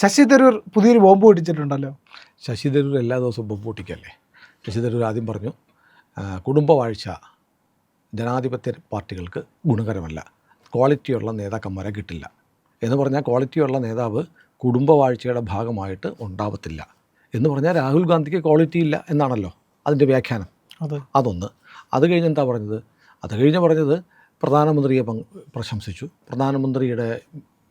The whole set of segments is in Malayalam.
ശശി തരൂർ പുതിയൊരു ബോംബ് പൊട്ടിച്ചിട്ടുണ്ടല്ലോ. ശശി തരൂർ എല്ലാ ദിവസവും ബോംബ് പൊട്ടിക്കല്ലേ? ശശി തരൂർ ആദ്യം പറഞ്ഞു കുടുംബവാഴ്ച ജനാധിപത്യ പാർട്ടികൾക്ക് ഗുണകരമല്ല. ക്വാളിറ്റിയുള്ള നേതാക്കന്മാരെ കിട്ടില്ല. എന്ന് പറഞ്ഞാൽ ക്വാളിറ്റിയുള്ള നേതാവ് കുടുംബവാഴ്ചയുടെ ഭാഗമായിട്ട് ഉണ്ടാവത്തില്ല. എന്ന് പറഞ്ഞാൽ രാഹുൽ ഗാന്ധിക്ക് ക്വാളിറ്റി ഇല്ല എന്നാണല്ലോ അതിന്റെ വ്യാഖ്യാനം. അത്. അതൊന്ന്. അത് കഴിഞ്ഞ് എന്താ പറഞ്ഞത്? അത് കഴിഞ്ഞ് പറഞ്ഞത് പ്രധാനമന്ത്രിയെ പ്രശംസിച്ചു. പ്രധാനമന്ത്രിയുടെ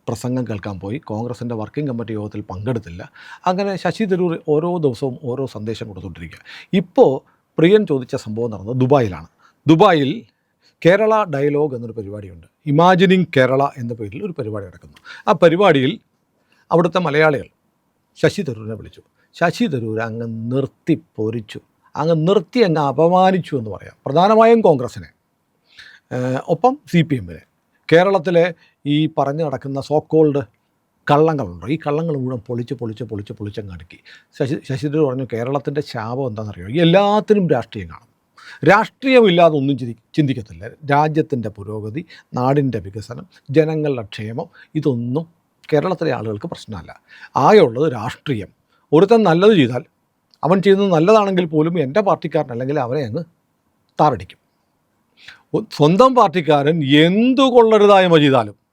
പ്രസംഗം കേൾക്കാൻ പോയി. കോൺഗ്രസിന്റെ വർക്കിംഗ് കമ്മിറ്റി യോഗത്തിൽ പങ്കെടുത്തില്ല. അങ്ങനെ ശശി തരൂർ ഓരോ ദിവസവും ഓരോ സന്ദേശം കൊടുത്തുകൊണ്ടിരിക്കുക ഇപ്പോൾ പ്രിയൻ ചോദിച്ച സംഭവം നടന്നത് ദുബായിലാണ്. ദുബായിൽ കേരള ഡയലോഗ് എന്നൊരു പരിപാടിയുണ്ട്. ഇമാജിനിങ് കേരള എന്ന പേരിൽ ഒരു പരിപാടി നടക്കുന്നു. ആ പരിപാടിയിൽ അവിടുത്തെ മലയാളികൾ ശശി തരൂരിനെ വിളിച്ചു. ശശി തരൂർ അങ്ങ് നിർത്തി പൊരിച്ചു. അങ്ങ് നിർത്തി അങ്ങ് അപമാനിച്ചു എന്ന് പറയാം. പ്രധാനമായും കോൺഗ്രസിനെ. ഒപ്പം സി പി എമ്മിനെ. കേരളത്തിലെ ഈ പറഞ്ഞു നടക്കുന്ന സോക്കോൾഡ് കള്ളങ്ങളുണ്ടോ? ഈ കള്ളങ്ങൾ മുഴുവൻ പൊളിച്ച് പൊളിച്ച് പൊളിച്ച് പൊളിച്ചങ്ങ് അടുക്കി ശശി ശശിധർ പറഞ്ഞു കേരളത്തിന്റെ ശാപം എന്താണെന്നറിയോ? എല്ലാത്തിനും രാഷ്ട്രീയം കാണും. രാഷ്ട്രീയമില്ലാതെ ഒന്നും ചിന്തി ചിന്തിക്കത്തില്ല. രാജ്യത്തിന്റെ പുരോഗതി നാടിന്റെ വികസനം ജനങ്ങളുടെ ക്ഷേമം ഇതൊന്നും കേരളത്തിലെ ആളുകൾക്ക് പ്രശ്നമല്ല. ആകെയുള്ളത് രാഷ്ട്രീയം. ഒരുത്തൻ നല്ലത് ചെയ്താൽ അവൻ ചെയ്യുന്നത് നല്ലതാണെങ്കിൽ പോലും എന്റെ പാർട്ടിക്കാരനല്ലെങ്കിൽ അവനെ അങ്ങ് താറടിക്കും. സ്വന്തം പാർട്ടിക്കാരൻ എന്തു കൊള്ളരുതായ്മ ചെയ്താലും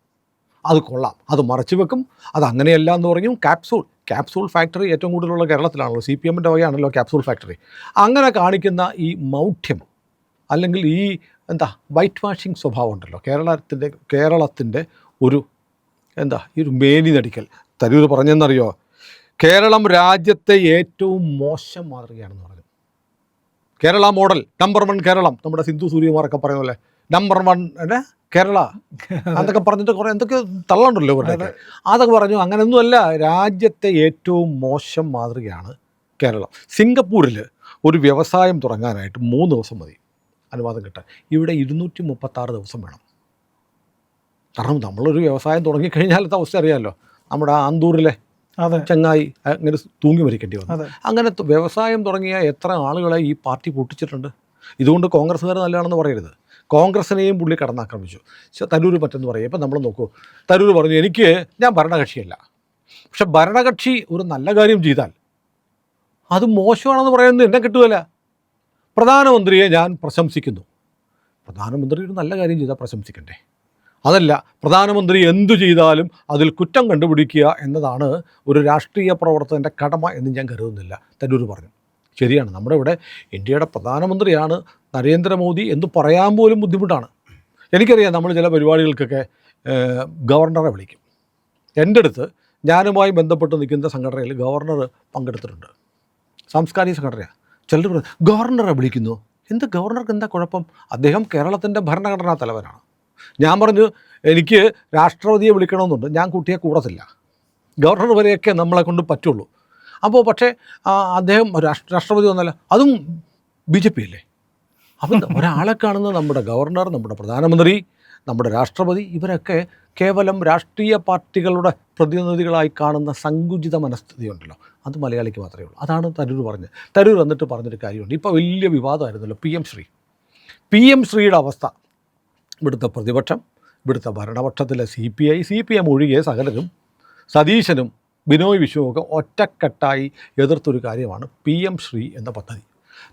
അത് കൊള്ളാം. അത് മറച്ചു വെക്കും. അത് അങ്ങനെയല്ല എന്ന് പറഞ്ഞു ക്യാപ്സൂൾ. ക്യാപ്സൂൾ ഫാക്ടറി ഏറ്റവും കൂടുതലുള്ള കേരളത്തിലാണല്ലോ. സി പി എമ്മിന്റെ വകയാണല്ലോ ക്യാപ്സൂൾ ഫാക്ടറി. അങ്ങനെ കാണിക്കുന്ന ഈ മൗഢ്യം അല്ലെങ്കിൽ ഈ എന്താ വൈറ്റ് വാഷിംഗ് സ്വഭാവം ഉണ്ടല്ലോ. കേരളത്തിന്റെ കേരളത്തിന്റെ ഒരു എന്താ ഈ ഒരു മേനി നടിക്കൽ തരൂർ പറഞ്ഞെന്നറിയോ? കേരളം രാജ്യത്തെ ഏറ്റവും മോശം മാതൃകയാണെന്ന് പറഞ്ഞു. Kerala model number one Keralam. നമ്മുടെ സിന്ധു സൂര്യകുമാറൊക്കെ പറയുന്ന പോലെ. നമ്പർ വൺ അല്ലേ കേരള. അതൊക്കെ പറഞ്ഞിട്ട് കുറേ എന്തൊക്കെ തള്ളണ്ടല്ലോ ഇവരുടെ അതൊക്കെ പറഞ്ഞു. അങ്ങനെയൊന്നുമല്ല രാജ്യത്തെ ഏറ്റവും മോശം മാതൃകയാണ് കേരളം. സിംഗപ്പൂരിൽ ഒരു വ്യവസായം തുടങ്ങാനായിട്ട് മൂന്ന് ദിവസം മതി. അനുവാദം കിട്ടാൻ. ഇവിടെ ഇരുന്നൂറ്റി മുപ്പത്താറ് ദിവസം വേണം. കാരണം നമ്മളൊരു വ്യവസായം തുടങ്ങിക്കഴിഞ്ഞാലത്തെ അവസ്ഥ അറിയാമല്ലോ നമ്മുടെ ആന്തൂരിലെ അതെ. ചങ്ങായി അങ്ങനെ തൂങ്ങി മരിക്കേണ്ടി വന്നു. അങ്ങനെ വ്യവസായം തുടങ്ങിയ എത്ര ആളുകളെ ഈ പാർട്ടി പൊട്ടിച്ചിട്ടുണ്ട്? ഇതുകൊണ്ട് കോൺഗ്രസ്സുകാർ നല്ലതാണെന്ന് പറയരുത്. കോൺഗ്രസിനെയും പുള്ളി കടന്നാക്രമിച്ചു. തരൂർ പറ്റെന്ന് പറയും. ഇപ്പം നമ്മൾ നോക്കൂ. തരൂർ പറഞ്ഞു എനിക്ക് ഞാൻ ഭരണകക്ഷിയല്ല. പക്ഷെ ഭരണകക്ഷി ഒരു നല്ല കാര്യം ചെയ്താൽ അത് മോശമാണെന്ന് പറയുന്നത് എന്നെ കിട്ടുകയില്ല. പ്രധാനമന്ത്രിയെ ഞാൻ പ്രശംസിക്കുന്നു. പ്രധാനമന്ത്രി ഒരു നല്ല കാര്യം ചെയ്താൽ പ്രശംസിക്കണ്ടേ? അതല്ല പ്രധാനമന്ത്രി എന്തു ചെയ്താലും അതിൽ കുറ്റം കണ്ടുപിടിക്കുക എന്നതാണ് ഒരു രാഷ്ട്രീയ പ്രവർത്തകന്റെ കടമ എന്ന് ഞാൻ കരുതുന്നില്ല തരൂർ പറഞ്ഞു. ശരിയാണ്. നമ്മുടെ ഇവിടെ ഇന്ത്യയുടെ പ്രധാനമന്ത്രിയാണ് നരേന്ദ്രമോദി എന്ന് പറയാൻ പോലും ബുദ്ധിമുട്ടാണ്. എനിക്കറിയാം നമ്മൾ ചില പരിപാടികൾക്കൊക്കെ ഗവർണറെ വിളിക്കും. എന്റെ അടുത്ത് ഞാനുമായി ബന്ധപ്പെട്ട് നിൽക്കുന്ന സംഘടനയിൽ ഗവർണർ പങ്കെടുത്തിട്ടുണ്ട്. സാംസ്കാരിക സംഘടനയാണ് ചിലർ ഗവർണറെ വിളിക്കുന്നു? എന്ത് ഗവർണർക്ക് എന്താ കുഴപ്പം? അദ്ദേഹം കേരളത്തിന്റെ ഭരണഘടനാ തലവനാണ്. ഞാൻ പറഞ്ഞു എനിക്ക് രാഷ്ട്രപതിയെ വിളിക്കണമെന്നുണ്ട്. ഞാൻ കുട്ടിയെ കൂടത്തില്ല. ഗവർണർ വരെയൊക്കെ നമ്മളെ കൊണ്ട് പറ്റുള്ളൂ. അപ്പോൾ പക്ഷേ അദ്ദേഹം രാഷ്ട്ര രാഷ്ട്രപതി വന്നല്ല അതും ബി ജെ പി അല്ലേ? അപ്പം ഒരാളെ കാണുന്ന നമ്മുടെ ഗവർണർ നമ്മുടെ പ്രധാനമന്ത്രി നമ്മുടെ രാഷ്ട്രപതി ഇവരൊക്കെ കേവലം രാഷ്ട്രീയ പാർട്ടികളുടെ പ്രതിനിധികളായി കാണുന്ന സങ്കുചിത മനസ്ഥിതി ഉണ്ടല്ലോ അത് മലയാളിക്ക് മാത്രമേ ഉള്ളൂ. അതാണ് തരൂർ പറഞ്ഞത്. തരൂർ വന്നിട്ട് പറഞ്ഞൊരു കാര്യമുണ്ട്. ഇപ്പോൾ വലിയ വിവാദമായിരുന്നല്ലോ P M Shri. P M ശ്രീയുടെ അവസ്ഥ. ഇവിടുത്തെ പ്രതിപക്ഷം ഇവിടുത്തെ ഭരണപക്ഷത്തിലെ C P I C P M ഒഴികെ സകലരും സതീശനും ബിനോയ് വിശ്വമൊക്കെ ഒറ്റക്കെട്ടായി എതിർത്തൊരു കാര്യമാണ് പി എം ശ്രീ എന്ന പദ്ധതി.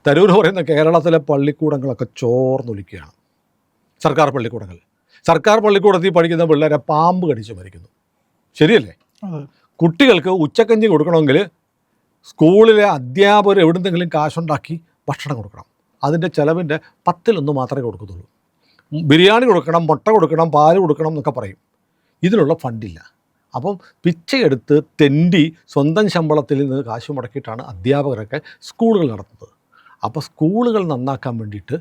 തരൂർ പറയുന്ന കേരളത്തിലെ പള്ളിക്കൂടങ്ങളൊക്കെ ചോർന്നൊലിക്കുകയാണ്. സർക്കാർ പള്ളിക്കൂടങ്ങൾ. സർക്കാർ പള്ളിക്കൂടത്തിൽ പഠിക്കുന്ന പിള്ളേരെ പാമ്പ് കടിച്ച് മരിക്കുന്നു. ശരിയല്ലേ? കുട്ടികൾക്ക് ഉച്ചക്കഞ്ഞി കൊടുക്കണമെങ്കിൽ സ്കൂളിലെ അധ്യാപകർ എവിടെന്തെങ്കിലും കാശുണ്ടാക്കി ഭക്ഷണം കൊടുക്കണം. അതിന്റെ ചിലവിന്റെ പത്തിലൊന്ന് മാത്രമേ കൊടുക്കത്തുള്ളൂ. ബിരിയാണി കൊടുക്കണം മുട്ട കൊടുക്കണം പാൽ കൊടുക്കണം എന്നൊക്കെ പറയും. ഇതിനുള്ള ഫണ്ടില്ല. അപ്പം പിച്ചയെടുത്ത് തെണ്ടി സ്വന്തം ശമ്പളത്തിൽ നിന്ന് കാശ് മുടക്കിയിട്ടാണ് അധ്യാപകരൊക്കെ സ്കൂളുകൾ നടത്തുന്നത്. അപ്പോൾ സ്കൂളുകൾ നന്നാക്കാൻ വേണ്ടിയിട്ട്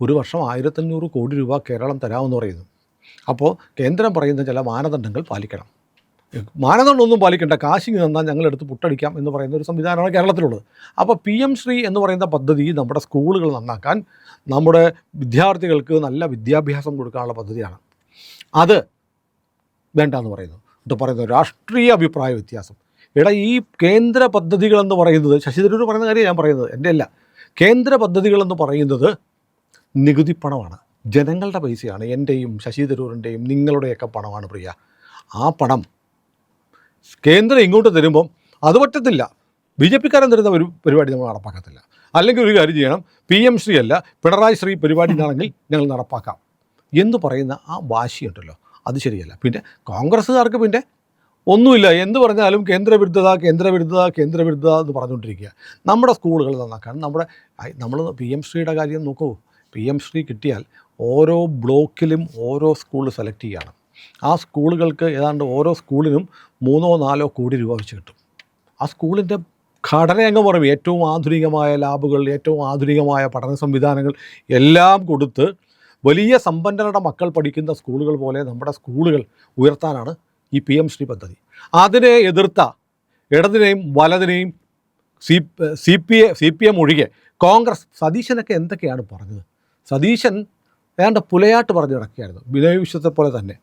ഒരു വർഷം ആയിരത്തഞ്ഞൂറ് കോടി രൂപ കേരളം തരാമെന്ന് പറയുന്നു. അപ്പോൾ കേന്ദ്രം പറയുന്ന ചില മാനദണ്ഡങ്ങൾ പാലിക്കണം. മാനദണ്ഡമൊന്നും പാലിക്കേണ്ട. കാശിങ് തന്നാൽ ഞങ്ങളെടുത്ത് പുട്ടടിക്കാം എന്ന് പറയുന്ന ഒരു സംവിധാനമാണ് കേരളത്തിലുള്ളത്. അപ്പോൾ പി എം ശ്രീ എന്ന് പറയുന്ന പദ്ധതി നമ്മുടെ സ്കൂളുകൾ നന്നാക്കാൻ നമ്മുടെ വിദ്യാർത്ഥികൾക്ക് നല്ല വിദ്യാഭ്യാസം കൊടുക്കാനുള്ള പദ്ധതിയാണ്. അത് വേണ്ടെന്ന് പറയുന്നു. എന്നിട്ട് പറയുന്നത് രാഷ്ട്രീയ അഭിപ്രായ വ്യത്യാസം. എടാ ഈ കേന്ദ്ര പദ്ധതികളെന്ന് പറയുന്നത് ശശി തരൂർ പറയുന്ന കാര്യം ഞാൻ പറയുന്നത് എന്റെ അല്ല. കേന്ദ്ര പദ്ധതികളെന്ന് പറയുന്നത് നികുതി പണമാണ്. ജനങ്ങളുടെ പൈസയാണ് എന്റെയും ശശി തരൂരിന്റെയും നിങ്ങളുടെയൊക്കെ പണമാണ് പ്രിയ. ആ പണം കേന്ദ്രം ഇങ്ങോട്ട് തരുമ്പം അത് പറ്റത്തില്ല. ബി ജെ പിക്കാരൻ തരുന്ന ഒരു പരിപാടി നമ്മൾ നടപ്പാക്കത്തില്ല. അല്ലെങ്കിൽ ഒരു കാര്യം ചെയ്യണം പി എം ശ്രീ അല്ല പിണറായി ശ്രീ പരിപാടി ആണെങ്കിൽ ഞങ്ങൾ നടപ്പാക്കാം. എന്ന് പറയുന്ന ആ വാശിയുണ്ടല്ലോ. അത് ശരിയല്ല. പിന്നെ കോൺഗ്രസ്സുകാർക്ക് പിന്നെ ഒന്നുമില്ല. എന്ത് പറഞ്ഞാലും കേന്ദ്രവിരുദ്ധത കേന്ദ്രവിരുദ്ധത കേന്ദ്രവിരുദ്ധത എന്ന് പറഞ്ഞുകൊണ്ടിരിക്കുക. നമ്മുടെ സ്കൂളുകൾ നന്നാക്കാൻ നമ്മുടെ നമ്മൾ പി എം ശ്രീയുടെ കാര്യം നോക്കൂ. പി എം ശ്രീ കിട്ടിയാൽ ഓരോ ബ്ലോക്കിലും ഓരോ സ്കൂൾ സെലക്ട് ചെയ്യുകയാണ് ആ സ്കൂളുകൾക്ക് ഏതാണ്ട് ഓരോ സ്കൂളിനും മൂന്നോ നാലോ കോടി രൂപ വെച്ച് കിട്ടും. ആ സ്കൂളിന്റെ ഘടന അങ്ങ് പറയും. ഏറ്റവും ആധുനികമായ ലാബുകൾ ഏറ്റവും ആധുനികമായ പഠന സംവിധാനങ്ങൾ എല്ലാം കൊടുത്ത് വലിയ സമ്പന്നരുടെ മക്കൾ പഠിക്കുന്ന സ്കൂളുകൾ പോലെ നമ്മുടെ സ്കൂളുകൾ ഉയർത്താനാണ് ഈ പി എം ശ്രീ പദ്ധതി. അതിനെ എതിർത്ത ഇടതിനെയും വലതിനെയും C C P A C P M ഒഴികെ കോൺഗ്രസ് സതീശനൊക്കെ എന്തൊക്കെയാണ് പറഞ്ഞത്? സതീശൻ ഏതാണ്ട് പുലയാട്ട് പറഞ്ഞു കിടക്കുകയായിരുന്നു വിനയ വിശ്വത്തെ പോലെ തന്നെ.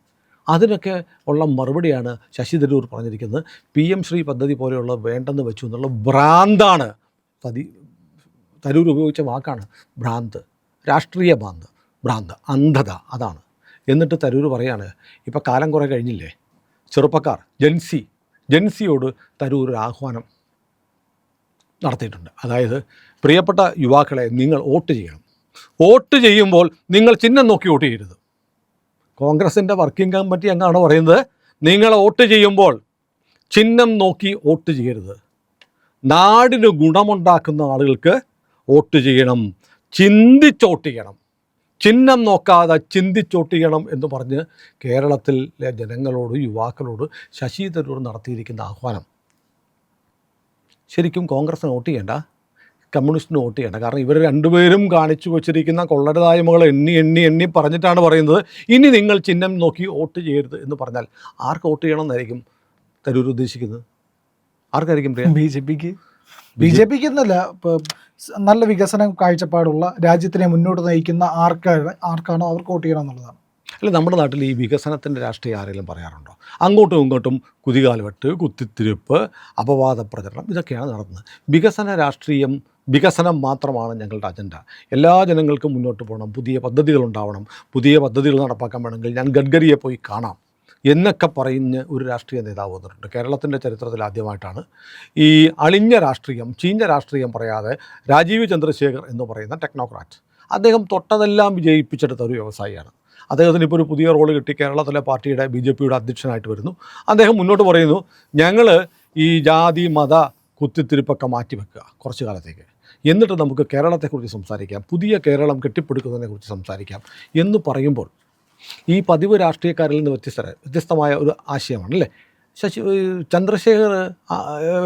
അതിനൊക്കെ ഉള്ള മറുപടിയാണ് ശശി തരൂർ പറഞ്ഞിരിക്കുന്നത്. പി എം ശ്രീ പദ്ധതി പോലെയുള്ള വേണ്ടെന്ന് വെച്ചു എന്നുള്ള ഭ്രാന്താണ് സതി തരൂർ ഉപയോഗിച്ച വാക്കാണ് ഭ്രാന്ത് രാഷ്ട്രീയ ഭ്രാന്ത്. ഭ്രാന്ത് അന്ധത അതാണ്. എന്നിട്ട് തരൂർ പറയാണ് ഇപ്പോൾ കാലം കുറേ കഴിഞ്ഞില്ലേ? ചെറുപ്പക്കാർ ജൻസി ജൻസിയോട് തരൂർ ഒരു ആഹ്വാനം നടത്തിയിട്ടുണ്ട്. അതായത് പ്രിയപ്പെട്ട യുവാക്കളെ നിങ്ങൾ വോട്ട് ചെയ്യണം. വോട്ട് ചെയ്യുമ്പോൾ നിങ്ങൾ ചിഹ്നം നോക്കി വോട്ട് ചെയ്യരുത്. കോൺഗ്രസിന്റെ വർക്കിംഗ് കമ്മിറ്റി അങ്ങാണ് പറയുന്നത് നിങ്ങൾ വോട്ട് ചെയ്യുമ്പോൾ ചിഹ്നം നോക്കി വോട്ട് ചെയ്യരുത്. നാടിന് ഗുണമുണ്ടാക്കുന്ന ആളുകൾക്ക് വോട്ട് ചെയ്യണം. ചിന്തിച്ച് വോട്ട് ചെയ്യണം. ചിഹ്നം നോക്കാതെ ചിന്തിച്ചോട്ട് എന്ന് പറഞ്ഞ് കേരളത്തിലെ ജനങ്ങളോട് യുവാക്കളോട് ശശി തരൂർ നടത്തിയിരിക്കുന്ന ആഹ്വാനം. ശരിക്കും കോൺഗ്രസിന് വോട്ട് ചെയ്യേണ്ട? കമ്മ്യൂണിസ്റ്റിന് വോട്ട് ചെയ്യേണ്ട? കാരണം ഇവർ രണ്ടുപേരും കാണിച്ചു വച്ചിരിക്കുന്ന കൊള്ളരുതായ്മകൾ എണ്ണി എണ്ണി എണ്ണി പറഞ്ഞിട്ടാണ് പറയുന്നത്. ഇനി നിങ്ങൾ ചിഹ്നം നോക്കി വോട്ട് ചെയ്യരുത് എന്ന് പറഞ്ഞാൽ ആർക്ക് വോട്ട് ചെയ്യണം എന്നായിരിക്കും തരൂർ ഉദ്ദേശിക്കുന്നത്? ആർക്കായിരിക്കും ബി ജെ പിക്ക്. ബി ജെ പിക്ക് എന്നല്ല നല്ല വികസന കാഴ്ചപ്പാടുള്ള രാജ്യത്തിനെ മുന്നോട്ട് നയിക്കുന്ന ആർക്കാണ് ആർക്കാണോ അവർക്ക് വോട്ട് ചെയ്യണം എന്നുള്ളതാണ് അല്ല നമ്മുടെ നാട്ടിൽ ഈ വികസനത്തിന്റെ രാഷ്ട്രീയം ആരെങ്കിലും പറയാറുണ്ടോ? അങ്ങോട്ടും ഇങ്ങോട്ടും കുതികാൽവെട്ട് കുത്തിത്തിരിപ്പ് അപവാദ പ്രചരണം ഇതൊക്കെയാണ് നടന്നത് വികസന രാഷ്ട്രീയം വികസനം മാത്രമാണ് ഞങ്ങളുടെ അജണ്ട. എല്ലാ ജനങ്ങൾക്കും മുന്നോട്ട് പോകണം പുതിയ പദ്ധതികൾ ഉണ്ടാവണം. പുതിയ പദ്ധതികൾ നടപ്പാക്കാൻ വേണമെങ്കിൽ ഞാൻ ഗഡ്കരിയെ പോയി കാണാം. എന്നൊക്കെ പറയുന്ന ഒരു രാഷ്ട്രീയ നേതാവ് വന്നിട്ടുണ്ട്. കേരളത്തിന്റെ ചരിത്രത്തിൽ ആദ്യമായിട്ടാണ്. ഈ അളിഞ്ഞ രാഷ്ട്രീയം ചീഞ്ഞ രാഷ്ട്രീയം പറയാതെ രാജീവ് ചന്ദ്രശേഖർ എന്ന് പറയുന്ന ടെക്നോക്രാറ്റ് അദ്ദേഹം തൊട്ടതെല്ലാം വിജയിപ്പിച്ചെടുത്ത ഒരു വ്യവസായിയാണ്. അദ്ദേഹത്തിന് ഇപ്പോൾ ഒരു പുതിയ റോൾ കിട്ടി. കേരളത്തിലെ പാർട്ടിയുടെ ബി ജെ പിയുടെ അധ്യക്ഷനായിട്ട് വരുന്നു. അദ്ദേഹം മുന്നോട്ട് പറയുന്നു ഞങ്ങൾ ഈ ജാതി മത കുത്തിത്തിരിപ്പൊക്കെ മാറ്റി വെക്കുക കുറച്ച് കാലത്തേക്ക്. എന്നിട്ട് നമുക്ക് കേരളത്തെക്കുറിച്ച് സംസാരിക്കാം. പുതിയ കേരളം കെട്ടിപ്പടുക്കുന്നതിനെക്കുറിച്ച് സംസാരിക്കാം. എന്ന് പറയുമ്പോൾ ഈ പതിവ് രാഷ്ട്രീയക്കാരിൽ നിന്ന് വ്യത്യസ്ത വ്യത്യസ്തമായ ഒരു ആശയമാണ് അല്ലേ? ശശി ചന്ദ്രശേഖർ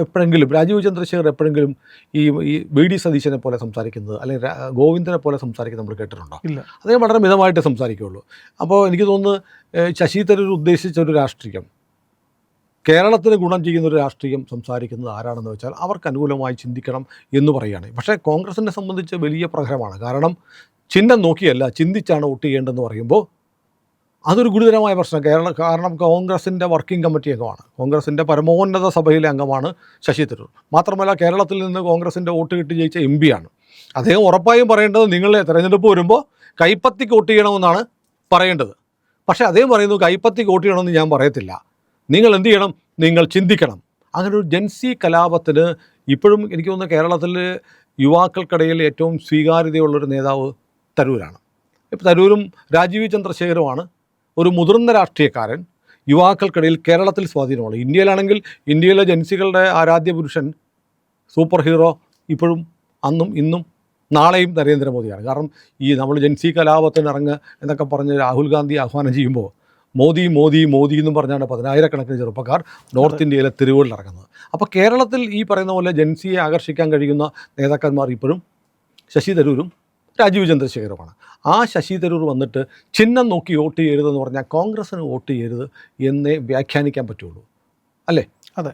എപ്പോഴെങ്കിലും രാജീവ് ചന്ദ്രശേഖർ എപ്പോഴെങ്കിലും ഈ ഈ വി ഡി സതീശനെ പോലെ സംസാരിക്കുന്നത് അല്ലെങ്കിൽ ഗോവിന്ദനെ പോലെ സംസാരിക്കുന്നത് നമ്മൾ കേട്ടിട്ടുണ്ടോ? ഇല്ല. അദ്ദേഹം വളരെ മിതമായിട്ട് സംസാരിക്കുകയുള്ളൂ. അപ്പോൾ എനിക്ക് തോന്നുന്നു ശശി തരൂർ ഉദ്ദേശിച്ച ഒരു രാഷ്ട്രീയം കേരളത്തിന് ഗുണം ചെയ്യുന്ന ഒരു രാഷ്ട്രീയം സംസാരിക്കുന്നത് ആരാണെന്ന് വെച്ചാൽ അവർക്ക് അനുകൂലമായി ചിന്തിക്കണം എന്ന് പറയുകയാണ്. പക്ഷേ കോൺഗ്രസിനെ സംബന്ധിച്ച് വലിയ പ്രഹരമാണ്. കാരണം ചിഹ്നം നോക്കിയല്ല ചിന്തിച്ചാണ് വോട്ട് ചെയ്യേണ്ടതെന്ന് പറയുമ്പോൾ അതൊരു ഗുരുതരമായ പ്രശ്നം. കേരള കാരണം കോൺഗ്രസിന്റെ വർക്കിംഗ് കമ്മിറ്റി അംഗമാണ്. കോൺഗ്രസിന്റെ പരമോന്നത സഭയിലെ അംഗമാണ് ശശി തരൂർ. മാത്രമല്ല കേരളത്തിൽ നിന്ന് കോൺഗ്രസിന്റെ വോട്ട് കിട്ടി ജയിച്ച എം പിയാണ് അദ്ദേഹം ഉറപ്പായും പറയേണ്ടത് നിങ്ങൾ തെരഞ്ഞെടുപ്പ് വരുമ്പോൾ കൈപ്പത്തിക്ക് വോട്ട് ചെയ്യണമെന്നാണ് പറയേണ്ടത്. പക്ഷേ അദ്ദേഹം പറയുന്നു കൈപ്പത്തിക്ക് വോട്ട് ചെയ്യണമെന്ന് ഞാൻ പറയത്തില്ല. നിങ്ങൾ എന്ത് ചെയ്യണം? നിങ്ങൾ ചിന്തിക്കണം. അങ്ങനെ ഒരു ജൻസി കലാപത്തിന് ഇപ്പോഴും എനിക്ക് തോന്നുന്നു കേരളത്തിൽ യുവാക്കൾക്കിടയിൽ ഏറ്റവും സ്വീകാര്യതയുള്ളൊരു നേതാവ് തരൂരാണ്. ഇപ്പോൾ തരൂരും രാജീവ് ചന്ദ്രശേഖരുമാണ്. ഒരു മുതിർന്ന രാഷ്ട്രീയക്കാരൻ യുവാക്കൾക്കിടയിൽ കേരളത്തിൽ സ്വാധീനമുള്ള ഇന്ത്യയിലാണെങ്കിൽ ഇന്ത്യയിലെ ജൻസികളുടെ ആരാധ്യ പുരുഷൻ സൂപ്പർ ഹീറോ ഇപ്പോഴും അന്നും ഇന്നും നാളെയും നരേന്ദ്രമോദിയാണ്. കാരണം ഈ നമ്മൾ ജൻസി കലാപത്തിന് ഇറങ്ങുക എന്നൊക്കെ പറഞ്ഞ് രാഹുൽ ഗാന്ധി ആഹ്വാനം ചെയ്യുമ്പോൾ മോദി മോദി മോദി എന്നും പറഞ്ഞാണ് പതിനായിരക്കണക്കിന് ചെറുപ്പക്കാർ നോർത്ത് ഇന്ത്യയിലെ തെരുവുകളിൽ ഇറങ്ങുന്നത്. അപ്പോൾ കേരളത്തിൽ ഈ പറയുന്ന പോലെ ജൻസിയെ ആകർഷിക്കാൻ കഴിയുന്ന നേതാക്കന്മാർ ഇപ്പോഴും ശശി തരൂരും രാജീവ് ചന്ദ്രശേഖരമാണ്. ആ ശശി തരൂർ വന്നിട്ട് ചിഹ്നം നോക്കി വോട്ട് ചെയ്യരുതെന്ന് പറഞ്ഞാൽ കോൺഗ്രസ്സിന് വോട്ട് ചെയ്യരുത് എന്നേ വ്യാഖ്യാനിക്കാൻ പറ്റുള്ളൂ. അല്ലേ? അതെ.